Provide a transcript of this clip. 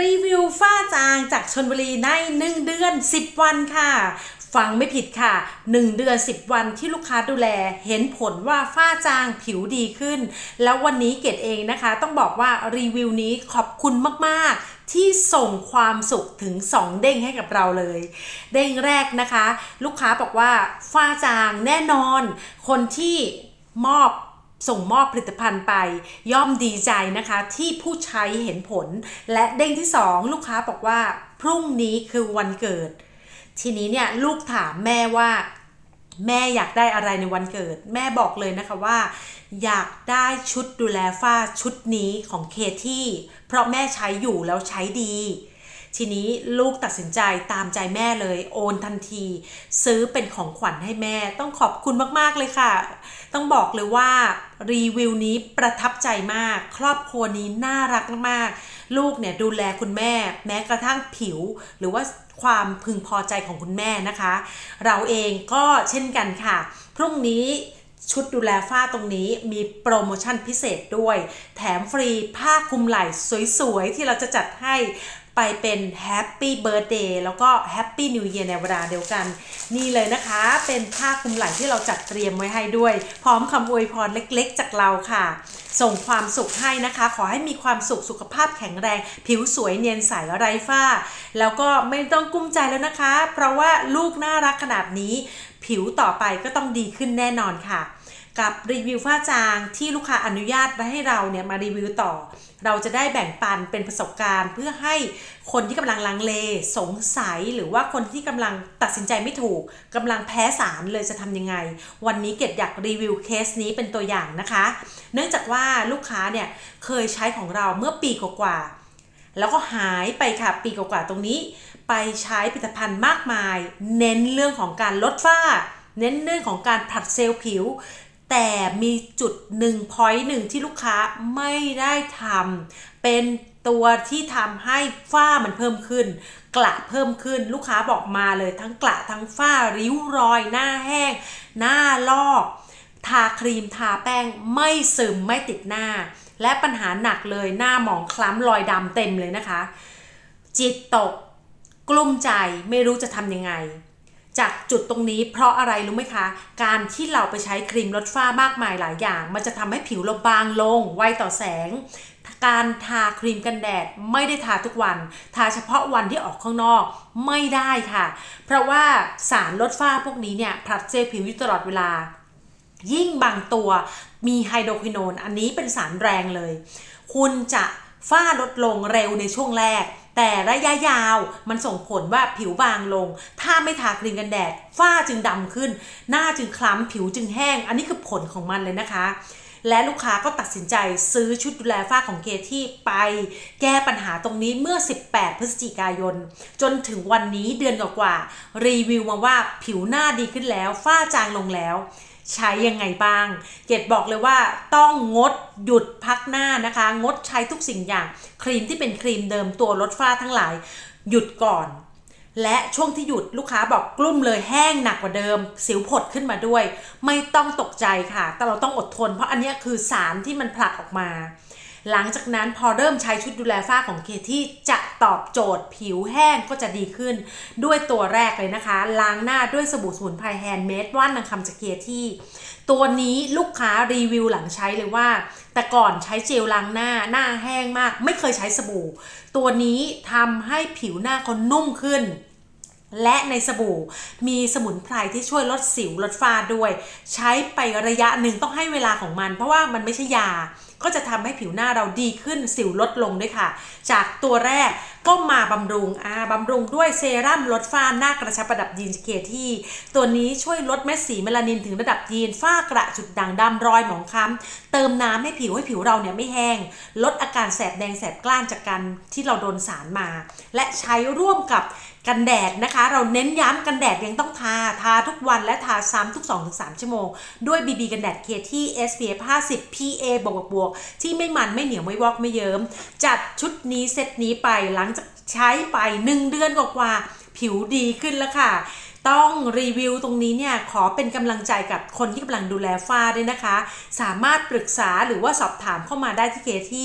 รีวิวฝ้าจางจากชนบุรีใน 1 เดือน 10 วันค่ะ ฟังไม่ผิดค่ะ 1 เดือน 10 วันที่ลูกค้าดูแล เห็นผลว่าฝ้าจางผิวดีขึ้น แล้ววันนี้เกดเองนะคะ ต้องบอกว่ารีวิวนี้ขอบคุณมากๆที่ส่งความสุขถึง 2 เด้งให้กับเราเลย เด้งแรกนะคะ ลูกค้าบอกว่าฝ้าจางแน่นอน คนที่มอบ ส่งมอบผลิตภัณฑ์ไป ย่อมดีใจนะคะที่ผู้ใช้เห็นผล และเด้งที่ 2 ลูกค้าบอกว่า พรุ่งนี้คือวันเกิด ทีนี้เนี่ยลูกถามแม่ว่า แม่อยากได้อะไรในวันเกิด แม่บอกเลยนะคะว่า อยากได้ชุดดูแลฝ้าชุดนี้ของเคที่เพราะแม่ใช้อยู่แล้วใช้ดี ทีนี้ลูกตัดสินใจตามใจแม่เลยโอนทันที ซื้อเป็นของขวัญให้แม่ ต้องขอบคุณมากๆเลยค่ะ ต้องบอกเลยว่ารีวิวนี้ประทับใจมาก ครอบครัวนี้น่ารักมากๆลูกเนี่ยดูแลคุณแม่ แม้กระทั่งผิว หรือว่าความพึงพอใจของคุณแม่นะคะ เราเองก็เช่นกันค่ะ พรุ่งนี้ชุดดูแลฝ้าตรงนี้มีโปรโมชั่นพิเศษด้วย แถมฟรีผ้าคลุมไหล่สวยๆ ที่เราจะจัดให้ ไปเป็นแฮปปี้เบิร์ a เดย์แล้วก็แฮปปี้นิว e ย r ในเวลาเดียวกัน นี่เลยนะคะ เป็นผ้าคลุมไหล่ที่เราจัดเตรียมไว้ให้ด้วย พร้อมคำอวยพรเล็กๆ จากเราค่ะ ส่งความสุขให้นะคะ ขอให้มีความสุขสุขภาพแข็งแรง ผิวสวยเนียนใสไร้ฝ้า แล้วก็ไม่ต้องกุ้มใจแล้วนะคะ เพราะว่าลูกน่ารักขนาดนี้ ผิวต่อไปก็ต้องดีขึ้นแน่นอนค่ะ กับรีวิวฝ้าจางที่ลูกค้าอนุญาตให้เราเนี่ยมารีวิวต่อ เราจะได้แบ่งปันเป็นประสบการณ์ เพื่อให้คนที่กำลังลังเลสงสัยหรือว่าคนที่กำลังตัดสินใจไม่ถูกกำลังแพ้สารเลยจะทำยังไง วันนี้เกดอยากรีวิวเคสนี้เป็นตัวอย่างนะคะ เนื่องจากว่าลูกค้าเนี่ยเคยใช้ของเราเมื่อปีกว่าแล้วก็หายไปค่ะปีกว่าๆตรงนี้ ไปใช้ผลิตภัณฑ์มากมาย เน้นเรื่องของการลดฝ้า เน้นเรื่องของการผลัดเซลล์ผิว แต่มีจุดหนึ่งพอยต์หนึ่งที่ลูกค้าไม่ได้ทำเป็นตัวที่ทำให้ฝ้ามันเพิ่มขึ้น กระเพิ่มขึ้นลูกค้าบอกมาเลยทั้งกระทั้งฝ้าริ้วรอย หน้าแห้ง หน้าลอก ทาครีมทาแป้งไม่ซึมไม่ติดหน้า และปัญหาหนักเลยหน้าหมองคล้ำรอยดำเต็มเลยนะคะ จิตตก กลุ้มใจไม่รู้จะทำยังไง จากจุดตรงนี้เพราะอะไรรู้ไหมคะ การที่เราไปใช้ครีมลดฝ้ามากมายหลายอย่าง มันจะทำให้ผิวเราบางลง ไวต่อแสง การทาครีมกันแดดไม่ได้ทาทุกวัน ทาเฉพาะวันที่ออกข้างนอกไม่ได้ค่ะ เพราะว่าสารลดฝ้าพวกนี้เนี่ยผลัดเซลล์ผิวอยู่ตลอดเวลา ยิ่งบางตัวมีไฮโดรควิโนนอันนี้เป็นสารแรงเลย คุณจะฝ้าลดลงเร็วในช่วงแรก แต่ระยะยาวมันส่งผลว่าผิวบางลง ถ้าไม่ทาครีมกันแดด ฝ้าจึงดำขึ้น หน้าจึงคล้ำผิวจึงแห้ง อันนี้คือผลของมันเลยนะคะ และลูกค้าก็ตัดสินใจซื้อชุดดูแลฝ้าของเคที่ไป แก้ปัญหาตรงนี้เมื่อ 18 พฤศจิกายน จนถึงวันนี้เดือนกว่าๆรีวิวมาว่าผิวหน้าดีขึ้นแล้ว ฝ้าจางลงแล้ว ใช้ยังไงบ้าง เกดบอกเลยว่าต้องงดหยุดพักหน้านะคะ งดใช้ทุกสิ่งอย่าง ครีมที่เป็นครีมเดิมตัวลดฝ้าทั้งหลาย หยุดก่อน และช่วงที่หยุดลูกค้าบอกกลุ้มเลยแห้งหนักกว่าเดิม สิวผดขึ้นมาด้วย ไม่ต้องตกใจค่ะ แต่เราต้องอดทน เพราะอันนี้คือสารที่มันผลักออกมา หลังจากนั้นพอเริ่มใช้ชุดดูแลฝ้าของเคที่จะ ตอบโจทย์ผิวแห้งก็จะดีขึ้น ด้วยตัวแรกเลยนะคะ ล้างหน้าด้วยสบู่สมุนไพรแฮนด์เมดว่านนางคำจากเคที่ ตัวนี้ลูกค้ารีวิวหลังใช้เลยว่า แต่ก่อนใช้เจลล้างหน้าหน้าแห้งมาก ไม่เคยใช้สบู่ ตัวนี้ทำให้ผิวหน้าเขานุ่มขึ้นและในสบู่มีสมุนไพรที่ช่วยลดสิวลดฝ้าด้วย ใช้ไประยะหนึ่งต้องให้เวลาของมัน เพราะว่ามันไม่ใช่ยา ก็จะทำให้ผิวหน้าเราดีขึ้นสิวลดลงด้วยค่ะ จากตัวแรกก็มาบำรุงอ่าบำรุงด้วยเซรั่มลดฝ้าหน้ากระชับระดับยีนเคที่ ตัวนี้ช่วยลดเม็ดสีเมลานินถึงระดับยีนฝ้ากระจุดด่างดำรอยหมองคล้ำเติมน้ำให้ผิวให้ผิวเราเนี่ยไม่แห้ง ลดอาการแสบแดงแสบกล้านจากการที่เราโดนสารมา และใช้ร่วมกับกันแดดนะคะ เราเน้นย้ำกันแดดยังต้องทา ทาทุกวันและทาซ้ำทุก 2-3 ชั่วโมง ด้วย BB กันแดดเคที่ SPF 50 PA บวกบวกที่ไม่มันไม่เหนียวไม่วอกไม่เยิ้มจัดชุดนี้เซตนี้ไปหลังจากใช้ไป 1 เดือนกว่าผิวดีขึ้นแล้วค่ะ ต้องรีวิวตรงนี้เนี่ยขอเป็นกำลังใจกับคนที่กำลังดูแลฝ้าด้วยนะคะ สามารถปรึกษาหรือว่าสอบถามเข้ามาได้ที่เคที่